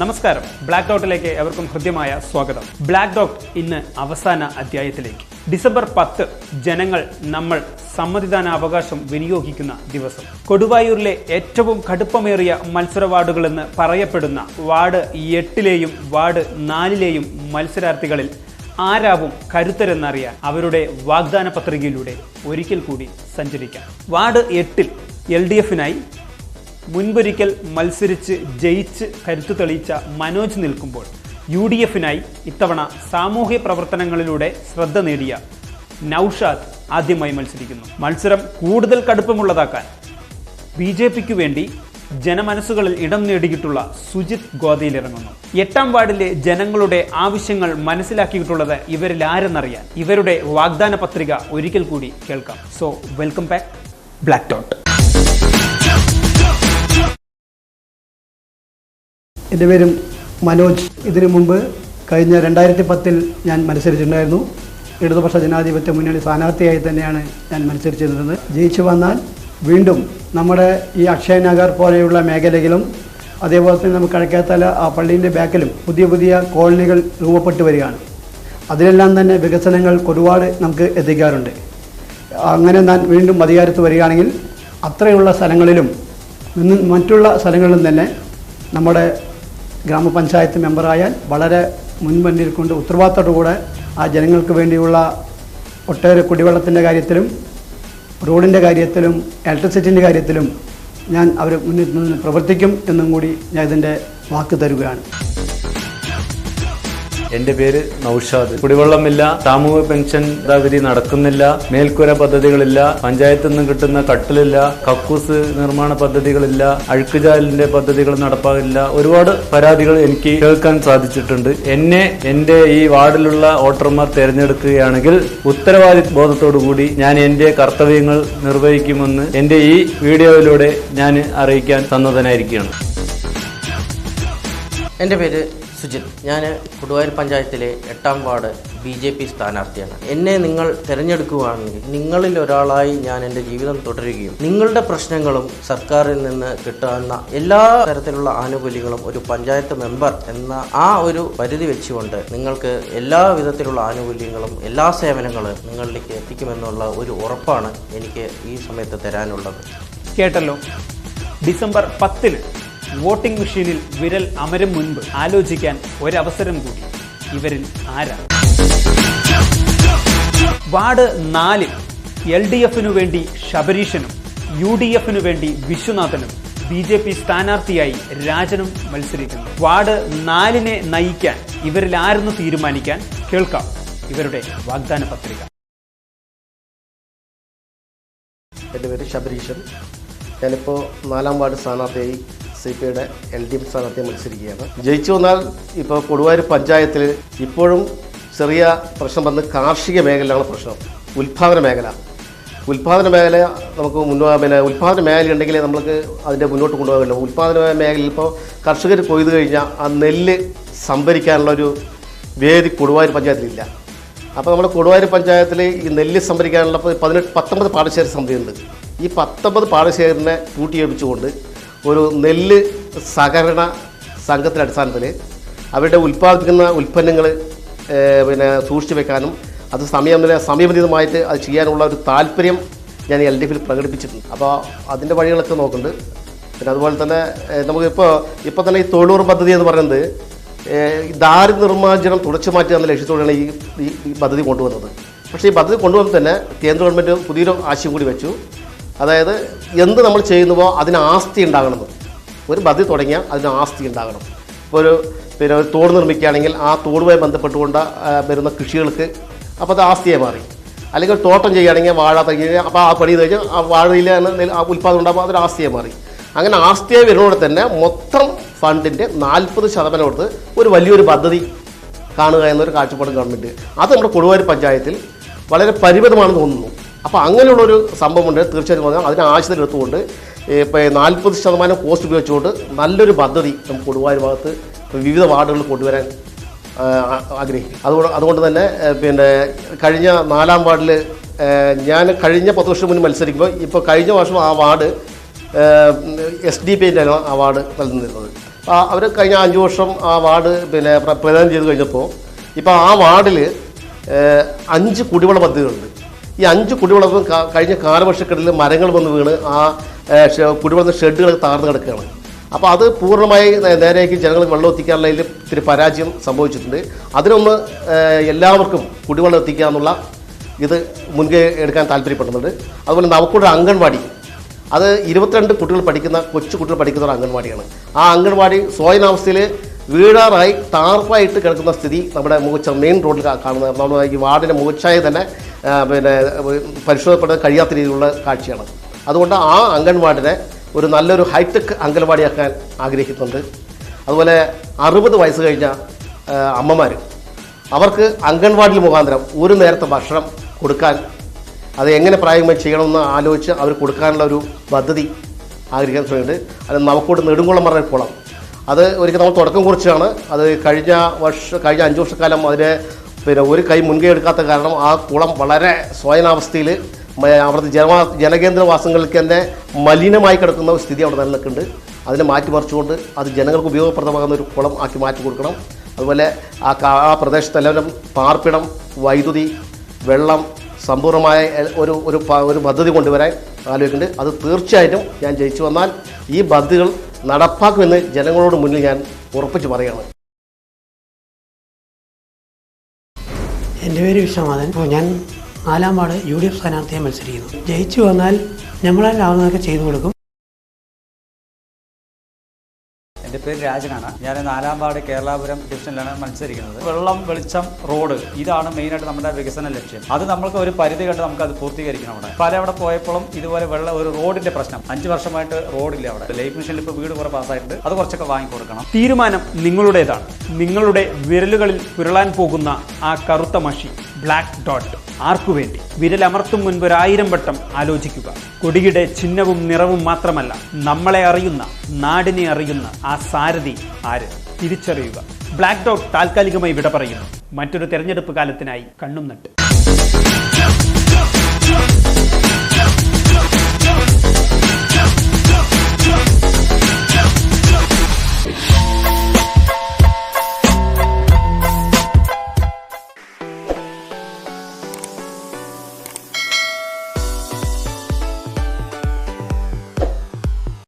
നമസ്കാരം. ബ്ലാക്ക് ഡോട്ടിലേക്ക് എവർക്കും ഹൃദ്യമായ സ്വാഗതം. ബ്ലാക്ക് ഡോട്ട് ഇന്ന് അവസാന അധ്യായത്തിലേക്ക്. ഡിസംബർ പത്ത് ജനങ്ങൾ നമ്മൾ സമ്മതിദാന അവകാശം വിനിയോഗിക്കുന്ന ദിവസം. കൊടുവായൂരിലെ ഏറ്റവും കടുപ്പമേറിയ മത്സര വാർഡുകളെന്ന് പറയപ്പെടുന്ന വാർഡ് എട്ടിലെയും വാർഡ് നാലിലെയും മത്സരാർത്ഥികളിൽ ആരാവും കരുത്തരെന്നറിയാൻ അവരുടെ വാഗ്ദാന പത്രികയിലൂടെ ഒരിക്കൽ കൂടി സഞ്ചരിക്കാം. വാർഡ് എട്ടിൽ എൽ ഡി എഫിനായി മുൻപൊരിക്കൽ മത്സരിച്ച് ജയിച്ച് കരുത്തു തെളിയിച്ച മനോജ് നിൽക്കുമ്പോൾ യു ഡി എഫിനായി ഇത്തവണ സാമൂഹ്യ പ്രവർത്തനങ്ങളിലൂടെ ശ്രദ്ധ നേടിയ നൌഷാദ് ആദ്യമായി മത്സരിക്കുന്നു. മത്സരം കൂടുതൽ കടുപ്പമുള്ളതാക്കാൻ ബി ജെ പിക്ക് വേണ്ടി ജനമനസ്സുകളിൽ ഇടം നേടിയിട്ടുള്ള സുജിത് ഗോദയിലിറങ്ങുന്നു. എട്ടാം വാർഡിലെ ജനങ്ങളുടെ ആവശ്യങ്ങൾ മനസ്സിലാക്കിയിട്ടുള്ളത് ഇവരിൽ ആരെന്നറിയാൻ ഇവരുടെ വാഗ്ദാന പത്രിക ഒരിക്കൽ കൂടി കേൾക്കാം. So welcome back black dot എന്റെ പേരും മനോജ്. ഇതിനു മുമ്പ് കഴിഞ്ഞ രണ്ടായിരത്തി പത്തിൽ ഞാൻ മത്സരിച്ചിട്ടുണ്ടായിരുന്നു. ഇടതുപക്ഷ ജനാധിപത്യ മുന്നണി സ്ഥാനാർത്ഥിയായി തന്നെയാണ് ഞാൻ മത്സരിച്ചിരുന്നത്. ജയിച്ചു വന്നാൽ വീണ്ടും നമ്മുടെ ഈ അക്ഷയ നഗർ പോലെയുള്ള മേഖലയിലും അതേപോലെ തന്നെ നമുക്ക് കഴക്കേത്തല ആ പള്ളീന്റെ ബാക്കിലും പുതിയ പുതിയ കോളനികൾ രൂപപ്പെട്ടു വരികയാണ്. അതിലെല്ലാം തന്നെ വികസനങ്ങൾ ഒരുപാട് നമുക്ക് എത്തിക്കാറുണ്ട്. അങ്ങനെ ഞാൻ വീണ്ടും അധികാരത്ത് വരികയാണെങ്കിൽ അത്രയുള്ള സ്ഥലങ്ങളിലും മറ്റുള്ള സ്ഥലങ്ങളിലും തന്നെ നമ്മുടെ ഗ്രാമപഞ്ചായത്ത് മെമ്പറായാൽ വളരെ മുൻപന്തിയിൽ കൊണ്ട് ഉത്തരവാദിത്തത്തോടുകൂടെ ആ ജനങ്ങൾക്ക് വേണ്ടിയുള്ള ഒട്ടേറെ കുടിവെള്ളത്തിന്റെ കാര്യത്തിലും റോഡിന്റെ കാര്യത്തിലും ഇലക്ട്രിസിറ്റിന്റെ കാര്യത്തിലും ഞാൻ അവർ മുന്നിൽ നിന്ന് പ്രവർത്തിക്കും എന്നും കൂടി ഞാൻ ഇതിന്റെ വാക്ക് തരുകയാണ്. എന്റെ പേര് നൌഷാദ്. കുടിവെള്ളമില്ല സാമൂഹ്യ പെൻഷൻ യഥാവിധി നടക്കുന്നില്ല മേൽക്കൂര പദ്ധതികളില്ല പഞ്ചായത്തിൽ നിന്ന് കിട്ടുന്ന കട്ടിലില്ല കക്കൂസ് നിർമ്മാണ പദ്ധതികളില്ല അഴുക്കുചാലിന്റെ പദ്ധതികൾ നടപ്പാകില്ല. ഒരുപാട് പരാതികൾ എനിക്ക് കേൾക്കാൻ സാധിച്ചിട്ടുണ്ട്. എന്നെ എന്റെ ഈ വാർഡിലുള്ള വോട്ടർമാർ തിരഞ്ഞെടുക്കുകയാണെങ്കിൽ ഉത്തരവാദി ബോധത്തോടു കൂടി ഞാൻ എന്റെ കർത്തവ്യങ്ങൾ നിർവഹിക്കുമെന്ന് എന്റെ ഈ വീഡിയോയിലൂടെ ഞാൻ അറിയിക്കാൻ സന്നദ്ധനായിരിക്കുകയാണ്. എന്റെ പേര് സുജിത് ഞാൻ കൊടുവായൂർ പഞ്ചായത്തിലെ എട്ടാം വാർഡ് ബി ജെ പി സ്ഥാനാർത്ഥിയാണ്. എന്നെ നിങ്ങൾ തിരഞ്ഞെടുക്കുകയാണെങ്കിൽ നിങ്ങളിൽ ഒരാളായി ഞാൻ എന്റെ ജീവിതം തുടരുകയും നിങ്ങളുടെ പ്രശ്നങ്ങളും സർക്കാരിൽ നിന്ന് കിട്ടാവുന്ന എല്ലാ തരത്തിലുള്ള ആനുകൂല്യങ്ങളും ഒരു പഞ്ചായത്ത് മെമ്പർ എന്ന ആ ഒരു പരിധി വെച്ചുകൊണ്ട് നിങ്ങൾക്ക് എല്ലാ വിധത്തിലുള്ള ആനുകൂല്യങ്ങളും എല്ലാ സേവനങ്ങളും നിങ്ങളിലേക്ക് എത്തിക്കുമെന്നുള്ള ഒരു ഉറപ്പാണ് എനിക്ക് ഈ സമയത്ത് തരാനുള്ളത്. കേട്ടല്ലോ. ഡിസംബർ പത്തിന് വോട്ടിംഗ് മെഷീനിൽ വിരൽ അമരും മുൻപ് ആലോചിക്കാൻ ഒരവസരം കൂടി. ഇവരിൽ ആരാണ് വാർഡ് നാലിൽ എൽ ഡി എഫിനു വേണ്ടി ശബരീഷനും യു ഡി എഫിനു വേണ്ടി വിശ്വനാഥനും ബി ജെ പി സ്ഥാനാർത്ഥിയായി രാജനും മത്സരിക്കുന്നു. വാർഡ് നാലിനെ നയിക്കാൻ ഇവരിൽ ആരെന്ന് തീരുമാനിക്കാൻ കേൾക്കാം ഇവരുടെ വാഗ്ദാന പത്രിക. എന്റെ പേര് ശബരീഷൻ ഞാനിപ്പോൾ നാലാം വാർഡ് സ്ഥാനാർത്ഥിയായി സി പി ഐയുടെ എൽ ഡി എഫ് സ്ഥാനാർത്ഥിയെ മത്സരിക്കുകയാണ്. ജയിച്ചു വന്നാൽ ഇപ്പോൾ കൊടുവായൂർ പഞ്ചായത്തിൽ ഇപ്പോഴും ചെറിയ പ്രശ്നം വന്ന് കാർഷിക മേഖലയിലാണ് പ്രശ്നം. ഉൽപ്പാദന മേഖല. ഉൽപ്പാദന മേഖല നമുക്ക് മുന്നോ പിന്നെ ഉൽപ്പാദന മേഖല ഉണ്ടെങ്കിലേ നമുക്ക് അതിന്റെ മുന്നോട്ട് കൊണ്ടുപോകാൻ ഉൽപാദന മേഖലയിൽ ഇപ്പോൾ കർഷകർ കൊയ്തു കഴിഞ്ഞാൽ ആ നെല്ല് സംഭരിക്കാനുള്ള ഒരു വേദി കൊടുവായൂർ പഞ്ചായത്തിലില്ല. അപ്പോൾ നമ്മുടെ കൊടുവായൂർ പഞ്ചായത്തിൽ ഈ നെല്ല് സംഭരിക്കാനുള്ള പതിനെട്ട് പത്തൊമ്പത് പാടശേഖര സമിതിയുണ്ട്. ഈ പത്തൊമ്പത് പാടശേഖരനെ കൂട്ടിയേപ്പിച്ചുകൊണ്ട് ഒരു നെല്ല് സഹകരണ സംഘത്തിന്റെ അടിസ്ഥാനത്തിൽ അവരുടെ ഉൽപ്പാദിപ്പിക്കുന്ന ഉൽപ്പന്നങ്ങൾ പിന്നെ സൂക്ഷിച്ചു വെക്കാനും അത് സമയം സമയബന്ധിതമായിട്ട് അത് ചെയ്യാനുള്ള ഒരു താല്പര്യം ഞാൻ എൽ ഡി എഫിൽ പ്രകടിപ്പിച്ചിട്ടുണ്ട്. അപ്പോൾ അതിന്റെ വഴികളൊക്കെ നോക്കുന്നുണ്ട്. പിന്നെ അതുപോലെ തന്നെ നമുക്കിപ്പോൾ ഇപ്പോൾ തന്നെ ഈ തൊഴിലുറപ്പ് പദ്ധതി എന്ന് പറയുന്നത് ദാരി നിർമ്മാർജനം തുടച്ചു മാറ്റുക എന്ന ലക്ഷ്യത്തോടെയാണ് ഈ ഈ പദ്ധതി കൊണ്ടുവന്നത്. പക്ഷേ ഈ പദ്ധതി കൊണ്ടുവന്നത് തന്നെ കേന്ദ്ര ഗവൺമെന്റ് പുതിയൊരു ആശയം കൂടി വെച്ചു. അതായത് എന്ത് നമ്മൾ ചെയ്യുന്നുവോ അതിന് ആസ്തി ഉണ്ടാകണം. ഒരു പദ്ധതി തുടങ്ങിയാൽ അതിന് ആസ്തി ഉണ്ടാകണം. ഇപ്പോൾ ഒരു പിന്നെ ഒരു തോട് നിർമ്മിക്കുകയാണെങ്കിൽ ആ തോടുമായി ബന്ധപ്പെട്ടുകൊണ്ട് വരുന്ന കൃഷികൾക്ക് അപ്പോൾ അത് ആസ്തിയായി മാറി. അല്ലെങ്കിൽ തോട്ടം ചെയ്യുകയാണെങ്കിൽ വാഴ തയ്യ അപ്പോൾ ആ പണി കഴിഞ്ഞ് ആ വാഴയിൽ ഉൽപ്പാദനം ഉണ്ടാകുമ്പോൾ അതൊരു ആസ്തിയായി മാറി. അങ്ങനെ ആസ്തിയായി വരുന്നതോടെ തന്നെ മൊത്തം ഫണ്ടിന്റെ നാൽപ്പത് ശതമാനം കൊടുത്ത് ഒരു വലിയൊരു പദ്ധതി കാണുക എന്നൊരു കാഴ്ചപ്പാട് ഗവൺമെന്റ് അത് നമ്മുടെ കൊടുവായൂർ പഞ്ചായത്തിൽ വളരെ പരിമിതമാണെന്ന് തോന്നുന്നു. അപ്പോൾ അങ്ങനെയുള്ളൊരു സംഭവമുണ്ട്. തീർച്ചയായിട്ടും പറഞ്ഞാൽ അതിനെ ആവശ്യത്തിൽ എടുത്തുകൊണ്ട് ഇപ്പോൾ നാൽപ്പത് ശതമാനം കോസ്റ്റ് ഉപയോഗിച്ചുകൊണ്ട് നല്ലൊരു പദ്ധതി നമുക്ക് കൊടുവായൂർ ഭാഗത്ത് വിവിധ വാർഡുകളിൽ കൊണ്ടുവരാൻ ആഗ്രഹിക്കും അതുകൊണ്ട് അതുകൊണ്ട് തന്നെ പിന്നെ കഴിഞ്ഞ നാലാം വാർഡിൽ ഞാൻ കഴിഞ്ഞ പത്ത് വർഷം മുന്നേ മത്സരിക്കുമ്പോൾ ഇപ്പോൾ കഴിഞ്ഞ വർഷം ആ വാർഡ് എസ് ഡി പി എന്റെ അവാർഡ് നൽകുന്നിരുന്നത് അവർ കഴിഞ്ഞ അഞ്ച് വർഷം ആ വാർഡ് പിന്നെ പ്ര- പ്രദാനം ചെയ്ത് കഴിഞ്ഞപ്പോൾ ഇപ്പോൾ ആ വാർഡിൽ അഞ്ച് കുടിവെള്ള പദ്ധതികളുണ്ട്. ഈ അഞ്ച് കുടിവെള്ളം കഴിഞ്ഞ കാലവർഷക്കെടലിൽ മരങ്ങൾ വന്ന് വീണ് ആ കുടിവെള്ള ഷെഡുകൾ താർന്നു കിടക്കുകയാണ്. അപ്പോൾ അത് പൂർണമായി നേരേക്ക് ജനങ്ങൾക്ക് വെള്ളം എത്തിക്കാനുള്ളതിൽ ഇത്തിരി പരാജയം സംഭവിച്ചിട്ടുണ്ട്. അതിനൊന്ന് എല്ലാവർക്കും കുടിവെള്ളം എത്തിക്കുക എന്നുള്ള ഇത് മുൻകൈ എടുക്കാൻ താല്പര്യപ്പെടുന്നുണ്ട്. അതുപോലെ നമുക്കൊരു അംഗൻവാടി. അത് ഇരുപത്തിരണ്ട് കുട്ടികൾ പഠിക്കുന്ന കൊച്ചു കുട്ടികൾ പഠിക്കുന്ന ഒരു അംഗൻവാടിയാണ്. ആ അംഗൻവാടി സ്വയനാവസ്ഥയിൽ വീഴാറായി ടാർപ്പായിട്ട് കിടക്കുന്ന സ്ഥിതി നമ്മുടെ മുഖച്ച മെയിൻ റോഡിൽ കാണുന്ന കാണുന്നത് ഈ വാർഡിന്റെ മുഖച്ചായ തന്നെ പിന്നെ പരിശോധനപ്പെടാൻ കഴിയാത്ത രീതിയിലുള്ള കാഴ്ചയാണ്. അതുകൊണ്ട് ആ അംഗൻവാടിനെ ഒരു നല്ലൊരു ഹൈടെക് അംഗൻവാടിയാക്കാൻ ആഗ്രഹിക്കുന്നുണ്ട്. അതുപോലെ അറുപത് വയസ്സ് കഴിഞ്ഞ അമ്മമാർ അവർക്ക് അംഗൻവാടി മുഖാന്തരം ഒരു നേരത്തെ ഭക്ഷണം കൊടുക്കാൻ അത് എങ്ങനെ പ്രായമായി ചെയ്യണമെന്ന് ആലോചിച്ച് അവർ കൊടുക്കാനുള്ള ഒരു പദ്ധതി ആഗ്രഹിക്കാൻ ശ്രമിക്കുന്നുണ്ട്. അത് നമുക്കോട് നെടുങ്കുളം പറഞ്ഞ കുളം. അത് ഒരിക്കൽ നമ്മൾ തുടക്കം കുറിച്ചാണ്. അത് കഴിഞ്ഞ വർഷ കഴിഞ്ഞ അഞ്ച് വർഷക്കാലം അതിന് പിന്നെ ഒരു കൈ മുൻകൈ എടുക്കാത്ത കാരണം ആ കുളം വളരെ സ്വയനാവസ്ഥയിൽ അവിടുത്തെ ജനവാ ജനകേന്ദ്രവാസങ്ങൾക്ക് തന്നെ മലിനമായി കിടക്കുന്ന ഒരു സ്ഥിതി അവിടെ നിലനിൽക്കുന്നുണ്ട്. അതിനെ മാറ്റിമറിച്ചുകൊണ്ട് അത് ജനങ്ങൾക്ക് ഉപയോഗപ്രദമാകുന്ന ഒരു കുളം ആക്കി മാറ്റി കൊടുക്കണം. അതുപോലെ ആ ആ പ്രദേശത്തെല്ലാവരും പാർപ്പിടം വൈദ്യുതി വെള്ളം സമ്പൂർണമായ ഒരു ഒരു ഒരു പദ്ധതി കൊണ്ടുവരാൻ ആലോചിക്കുന്നുണ്ട്. അത് തീർച്ചയായിട്ടും ഞാൻ ജയിച്ചു വന്നാൽ ഈ പദ്ധതികൾ നടപ്പാക്കുമെന്ന് ജനങ്ങളോട് മുന്നിൽ ഞാൻ ഉറപ്പിച്ച് പറയുകയാണ്. എന്റെ പേര് വിശ്വനാഥൻ. അപ്പോൾ ഞാൻ നാലാം വാർഡ് യു ഡി എഫ് സ്ഥാനാർത്ഥിയെ മത്സരിക്കുന്നു. ജയിച്ചു വന്നാൽ നമ്മളാൽ ആവുന്നതൊക്കെ ചെയ്തു കൊടുക്കും. എന്റെ പേര് രാജനാണ്. ഞാൻ നാലാം കേരളാപുരം ഡിവിഷനിലാണ് മത്സരിക്കുന്നത്. വെള്ളം വെളിച്ചം റോഡ് ഇതാണ് മെയിനായിട്ട് നമ്മുടെ വികസന ലക്ഷ്യം. അത് നമ്മൾക്ക് ഒരു പരിധി കണ്ട് നമുക്ക് അത് പൂർത്തീകരിക്കണം അവിടെ. പല അവിടെ പോയപ്പോഴും ഇതുപോലെ വെള്ളം ഒരു റോഡിന്റെ പ്രശ്നം. അഞ്ച് വർഷമായിട്ട് റോഡില്ല അവിടെ. ലൈഫ് മിഷനിൽ ഇപ്പോൾ വീട് കുറെ പാസ്സായിട്ടുണ്ട്. അത് കുറച്ചൊക്കെ വാങ്ങിക്കൊടുക്കണം. തീരുമാനം നിങ്ങളുടേതാണ്. നിങ്ങളുടെ വിരലുകളിൽ പുരളാൻ പോകുന്ന ആ കറുത്ത മഷി ബ്ലാക്ക് ഡോട്ട് ആർക്കു വേണ്ടി വിരലമർത്തും മുൻപ് ഒരായിരം വട്ടം ആലോചിക്കുക. കൊടിയുടെ ചിഹ്നവും നിറവും മാത്രമല്ല നമ്മളെ അറിയുന്ന നാടിനെ അറിയുന്ന ആ സാരഥി ആര്? തിരിച്ചറിയുക. ബ്ലാക്ക് ഡോഗ് താൽക്കാലികമായി വിട പറയുന്നു. മറ്റൊരു തെരഞ്ഞെടുപ്പ് കാലത്തിനായി കണ്ണും നട്ട്.